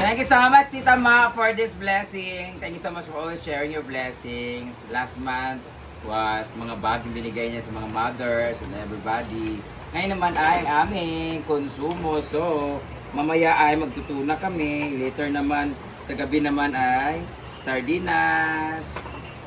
Thank you so much, Tita Ma, for this blessing. Thank you so much for always sharing your blessings. Last month was mga bagong binigay niya sa mga mothers and everybody. Ngayon naman ay ang aming konsumo. So, mamaya ay magtutuna kami. Later naman, sa gabi naman ay sardinas.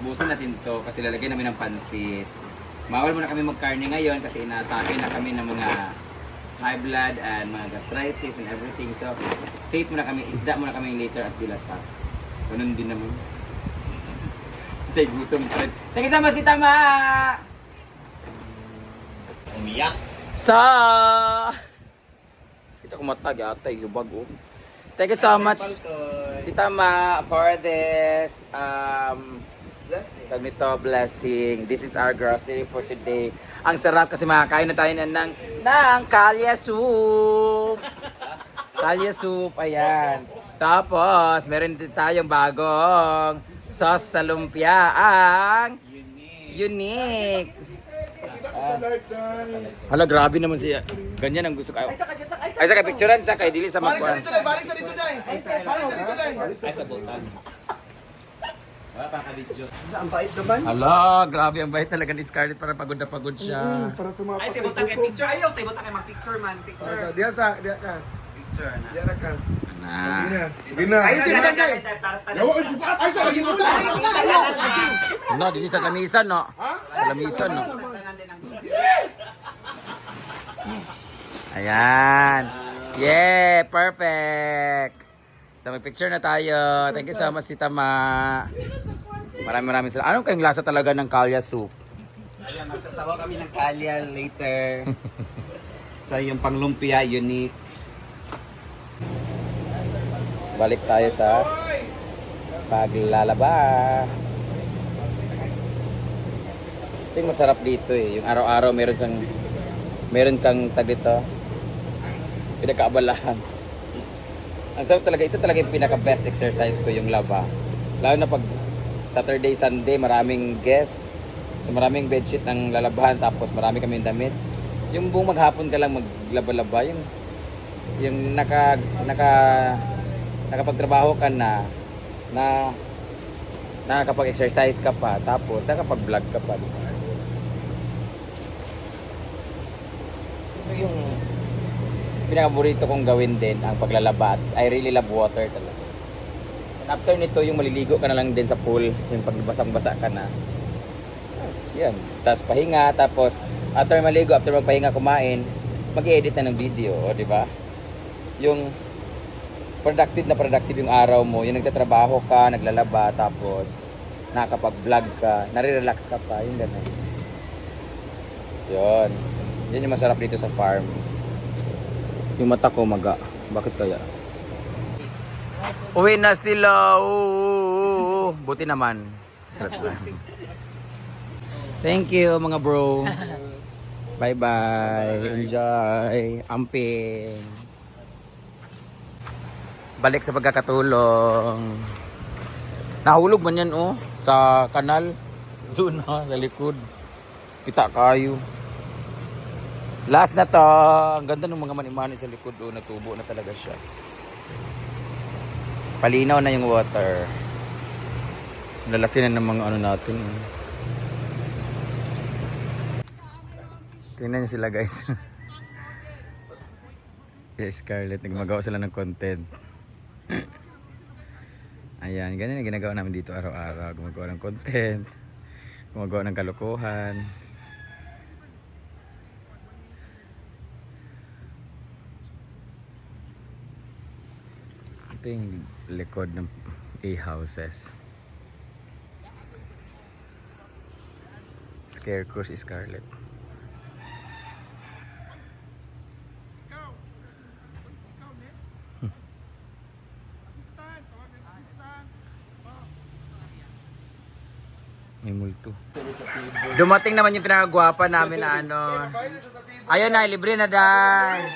Ubusin natin to kasi lalagyan namin ng pansit. Bawal muna kami magkarne ngayon kasi inatake na kami ng mga high blood and mga gastritis and everything. So, safe muna kami. Isda muna kami later at dilata. Ganun din naman. Tay, gutom pa rin. Thank you so much, si Tama! Umiyak. Sa... Kita ko matag, atay, lubag oh. Thank you so much, si Tama, for this um, Blessing. Tag nito, blessing. This is our grocery for today. Ang sarap kasi makakain na tayo na ng, ng kalya soup. kalya soup, ayan. Tapos, meron din tayong bagong sauce sa lumpia, ang unique. Ah. Hala, grabe naman siya. Ganyan ang gusto ko. Ay, sa kapicturan sa kay Dili sa magkuhan. Balik sa dito, Day. Balik sa dito, Day. Ay, sa bulkan. Wala pang kabidyo. Ang bait naman. Hala, grabe ang bait talaga ni Scarlett para pagod na pagod siya. Para sa mga Ay, sa kay picture. Ayaw, sa bulkan kay mag-picture man. Sa Picture. diya sa diya ka. Picture na. Diya na ka. Sige Na. na. Sige na. Ay, sa bulkan kay. Yawa ay buka. Ay sa lagi mo ka. No, dili sa kamisan, no? Sa lamisan, no? Ayan. Yeah, perfect. So, may picture na tayo. Thank you so much, si Tama. Maraming maraming salamat. Anong kayong lasa talaga ng kalya soup? Ayan, magsasawa kami ng kalya later. so, yung panglumpia, unique. Balik tayo sa paglalaba. Ito yung masarap dito eh. Yung araw-araw meron kang meron kang tag dito. Pinakaabalahan. Ang sarap talaga. Ito talaga yung pinaka-best exercise ko yung laba. Lalo na pag Saturday, Sunday, maraming guests. So maraming bedsheet ang lalabahan tapos marami kaming damit. Yung buong maghapon ka lang maglaba-laba, yung yung naka naka nakapagtrabaho ka na na nakakapag-exercise ka pa tapos nakapag-vlog ka pa. Ito yung pinakaborito kong gawin din ang paglalaba at I really love water talaga. And after nito yung maliligo ka na lang din sa pool, yung pagbasang-basa ka na. Tapos yan. Tapos pahinga, tapos after maligo, after magpahinga kumain, mag-edit na ng video, o, di ba? Yung productive na productive yung araw mo, yung nagtatrabaho ka, naglalaba, tapos nakakapag-vlog ka, nare-relax ka pa, yung ganun. Yun. Yan yung masarap dito sa farm. Yung mata ko maga. Bakit kaya? Uwi na sila. Oo. Buti naman. Thank you mga bro. Bye bye. Enjoy. Amping. Balik sa pagkakatulong. Nahulog man yan oh. Sa kanal. Doon ha, sa likod. Kita kayo. Last na to. Ang ganda ng mga manimani sa likod. Oh, natubo na talaga siya. Palinaw na yung water. Lalaki na ng mga ano natin. oh. Tingnan niyo sila guys. yes, Scarlett. Nagmagawa sila ng content. Ayan, ganyan ang ginagawa namin dito araw-araw. Gumagawa ng content. Gumagawa ng kalokohan. Ito yung likod ng A-houses. Scarecrow si Scarlett. May multo. Dumating naman yung pinakagwapa namin na ano. Ayun na, libre na dahil.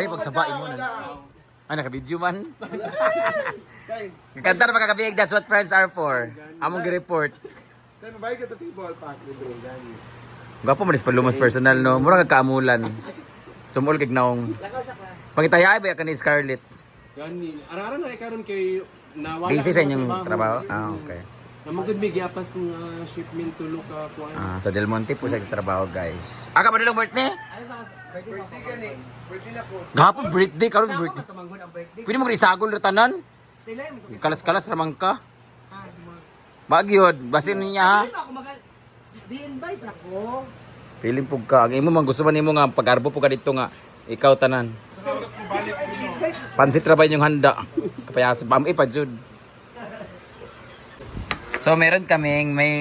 Ay, pagsabain mo na. Ay, naka-video man. Kanta na pagkakabiyag, that's what friends are for. Among report Then mabay ka sa table pack libre gani. Gwapo man is palumas personal no. Mura kag kaamulan. Sumul kig naong. Pangitayay ba ka ni Scarlett? Gani. Ara-ara na karon kay nawala. Busy sa inyong trabaho. Ah, okay. Namagod may giapas ng ah, shipment tulo ka kuan. Ah, sa Del Monte po sa trabaho, guys. Ah, ka ba nilang birthday? Birthday ka ni. Birthday na ko. Gahapon birthday, karon birthday. Tumanggon ang birthday. Pwede mo isagol ra tanan? Kalas-kalas ramang ka. Bagyod, basin niya ha. di-invite na ko. Piling pug ka. Ang imo man gusto man nimo nga pag-arbo po ka dito nga ikaw tanan. Pansit ra ba inyong handa? Kapayas pam pa jud. So meron kaming may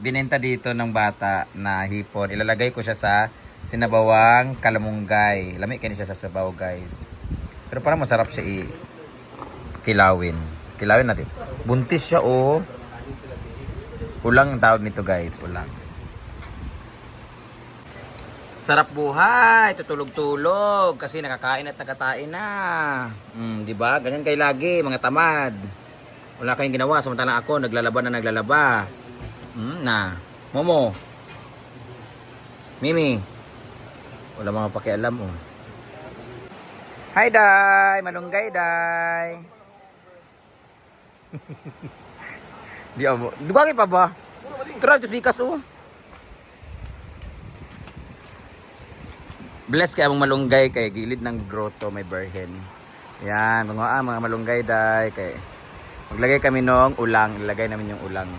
binenta dito ng bata na hipon. Ilalagay ko siya sa sinabawang kalamunggay. Lami kani siya sa sabaw, guys. Pero parang masarap siya i kilawin. Kilawin natin. Buntis siya oh. Ulang ang tawag nito, guys. Ulang. Sarap buhay, tutulog-tulog kasi nakakain at nakatain na. Mm, 'di ba? Ganyan kay lagi, mga tamad. Wala kayong ginawa samantalang ako naglalaba na naglalaba. Mm, na. Momo. Mimi. Wala mga pakialam oh. Hi, Day! Malunggay, Day! Di amo. Dugagi pa ba? Tara, ito bikas oh. Bless kay among malunggay kay gilid ng grotto may berhen. Yan, mga ah, mga malunggay day kay maglagay kami nung ulang, ilagay namin yung ulang.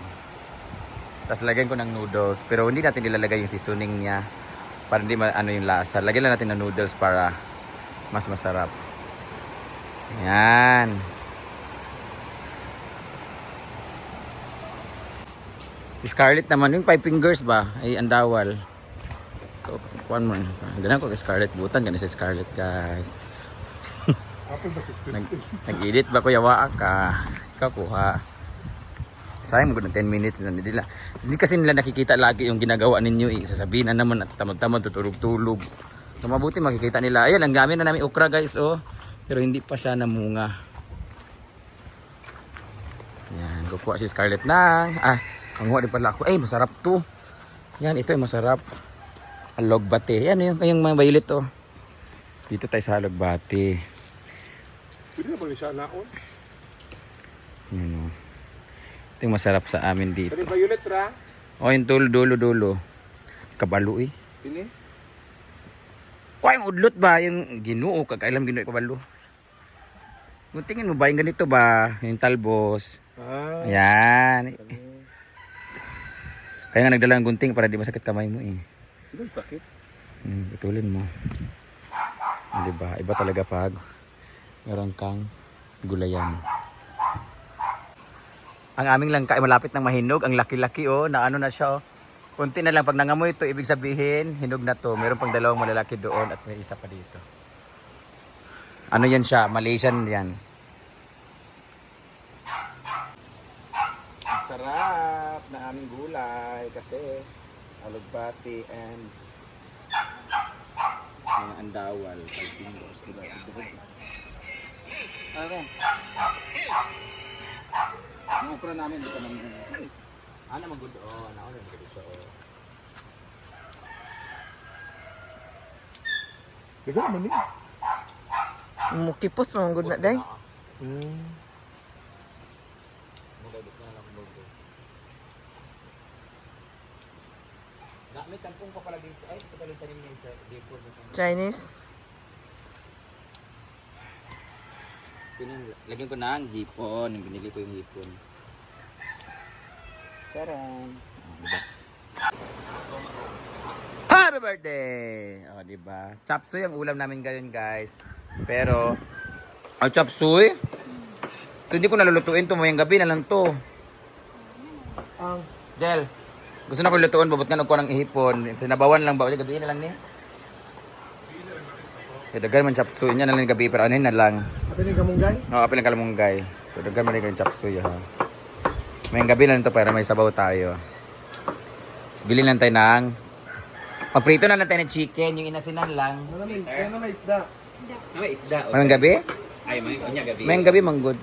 Tapos lagyan ko ng noodles, pero hindi natin ilalagay yung seasoning niya para hindi ano yung lasa. Lagyan lang natin ng noodles para mas masarap. Yan. Scarlet naman, yung five fingers ba? Ay, andawal. One more. Ganun ko kay Scarlett. Butan ganun si Scarlett, guys. Nag-edit ba kuya wa ka? Ikaw kuha. Sayang mo ng 10 minutes na nila. Hindi kasi nila nakikita lagi yung ginagawa ninyo eh. Sasabihin na naman at tamad-tamad tutulog-tulog. So mabuti makikita nila. Ayan, ang gamit na namin okra guys oh. Pero hindi pa siya namunga. Yan, kukuha si Scarlett na. Ah, manguha din pala ako. Eh, masarap to. Yan, ito ay masarap. Alogbate. Yan yung kayong mga violet oh. Dito tayo sa Alogbate. Pwede na ba siya naon? Yan o. Ito yung masarap sa amin dito. Kani violet ra? O yung dulo, dulo, dulo. Kabalo eh. Ini. Kuha yung udlot ba? Yung ginuo, kagailam ginuo kabalo. Kung tingin mo ba, yung ganito ba? Yung talbos. Ah. Ayan. Kaya nga nagdala ng gunting para di masakit kamay mo eh. Sakit? Hmm, itulin mo. Diba? Iba talaga pag meron kang gulayan. Ang aming langka ay malapit ng mahinog. Ang laki-laki oh, na ano na siya oh. Kunti na lang. Pag nangamoy ito, ibig sabihin, hinog na to. Meron pang dalawang malalaki doon at may isa pa dito. Ano yan siya? Malaysian yan. Ang sarap na aming gulay kasi alugbati and mga andawal. Palpingos. Diba? Okay. Yung okra namin dito naman. Ano mag good on? Ako rin good siya. oh. Daga man ni. Mukipos pa good na day. Hmm. Magdadot na lang burger. Na, may tampong pa pala dito. Ay, ito pala yung tanim niya. Dito. Chinese. Lagyan ko ng hipon. Yung binili ko yung hipon. Charan! Oh, diba? Happy birthday! O, oh, diba? Chapsuy ang ulam namin ngayon, guys. Pero, ang chapsuy? So, hindi ko nalulutuin to. Mayang gabi na lang to. Ang Jel, gusto na ko lutuin. Babot nga nagkuha ng ihipon. Sinabawan lang ba? Gabi na lang ni. Kaya dagan man chapsuy niya na lang gabi. Pero ano yun na lang. Apa ni kamunggay? Oo, apil ang kalamunggay. So, dagan man yung chapsuy ha. May gabi na lang to para may sabaw tayo. Tapos bilhin lang tayo ng... Magprito na lang tayo ng chicken, yung inasinan lang. Ano may ano may isda? Na may isda. Mayang gabi? Ay, may kanya gabi. Mayang gabi, manggod.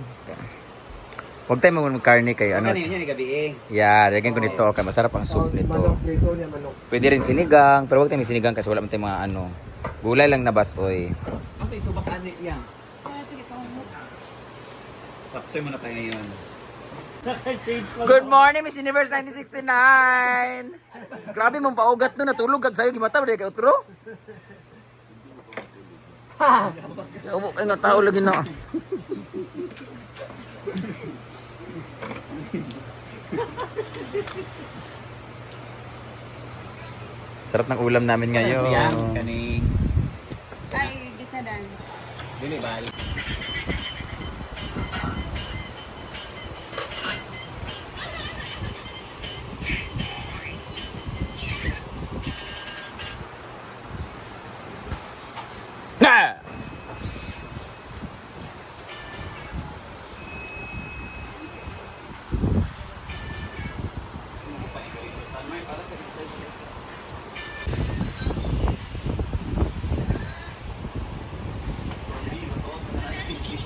Huwag tayo mag karne kay ano. Kanina niya ni gabi eh. Yeah, lagyan ko nito. Okay, masarap ang soup Manok nito. dito niya manok. Pwede rin sinigang, pero huwag tayo may sinigang kasi wala man tayong mga ano. Gulay lang na basoy. Ang tayo subak ani yan. Chapsoy muna tayo ngayon. Good morning, Miss Universe 1969! Grabe mong paugat no, natulog kag sa'yo, gimata ba ka utro? Ha! Ay nga tao lagi na. Sarap ng ulam namin ngayon. Yan, kaning. Ay, gisa dance. Dili ba?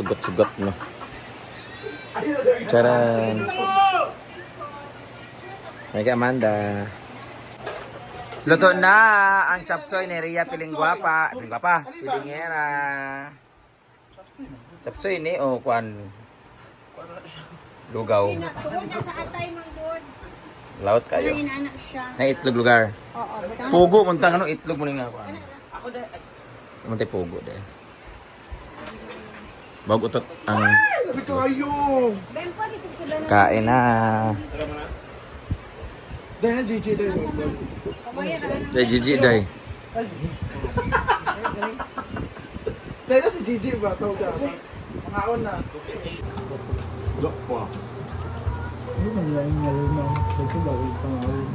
Kasugat-sugat no. Charan. May ka Amanda. Luto na ang chapsoy ni Ria Piling Guapa. Piling Guapa. Pilingera. Chapsoy ni o kwan. Lugaw. Tugod na sa atay manggod. Laut kayo. Ay, inaanak siya. Na itlog lugar. Oo. Pugo muntang ano itlog mo nga kwan. Ako de. Muntay pugo de. Bago utot ang Sabi kayo! Na. kain na. Dahil na GG dahil. Na. Dai Gigi dai. Dahil na si GG ba? Tawag ka. Mangaon na. Ano man lang nga rin na? Ito ba? Pangaon.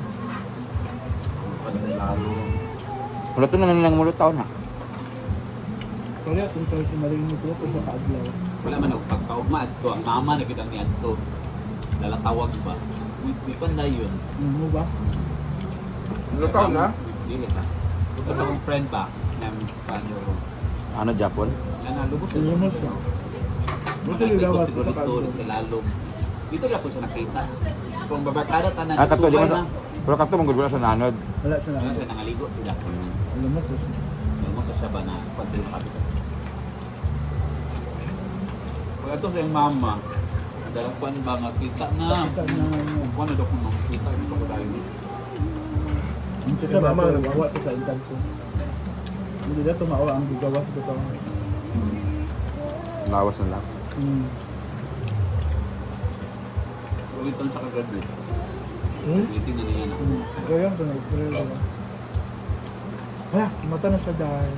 Mulut na lang mulut taon ha. Kaya kung tayo si Maring nito ito sa adlaw. Wala man og pagkaugma adto ang mama na kitang ni adto. Lalatawag ba? Uy, panday yun. Ano mo ba? Lutaw na? Dili ka. Tapos akong friend ba? Na paano Ano Japon? na nalubos Ano mo siya? Buti ko ko sa kanto. sa lalom. Dito na po siya nakita. Kung babatada tanan Ah, kato di mo sa na. Pero kato mong wala sa nanod. Wala siya Ano na. siya nangaligo sila. Alam mo siya. Sa siya ba na pansin mo kapit. Kung ito sa yung mama, dalapan ba nga kita na. Kita na. Kung ano daw kung makikita, ito ko tayo. Ang chika ba? Wawa sa sa intention. Hindi na tumawa ang gigawas ko ito. Lawas na lang. Hmm. Ito sa kagraduate, Hmm? meeting na niya na. Hmm. Kaya yung sunod. Kaya Hala, mata na siya dahil.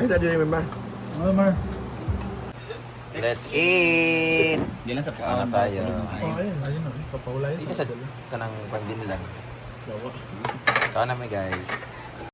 Ay, daddy na yung Ano, Mar? Let's eat! Hindi lang sa na tayo. Oh, ayun, ayun. Papawala yun. Hindi na sa kanang pambinlan. Kain na mi guys.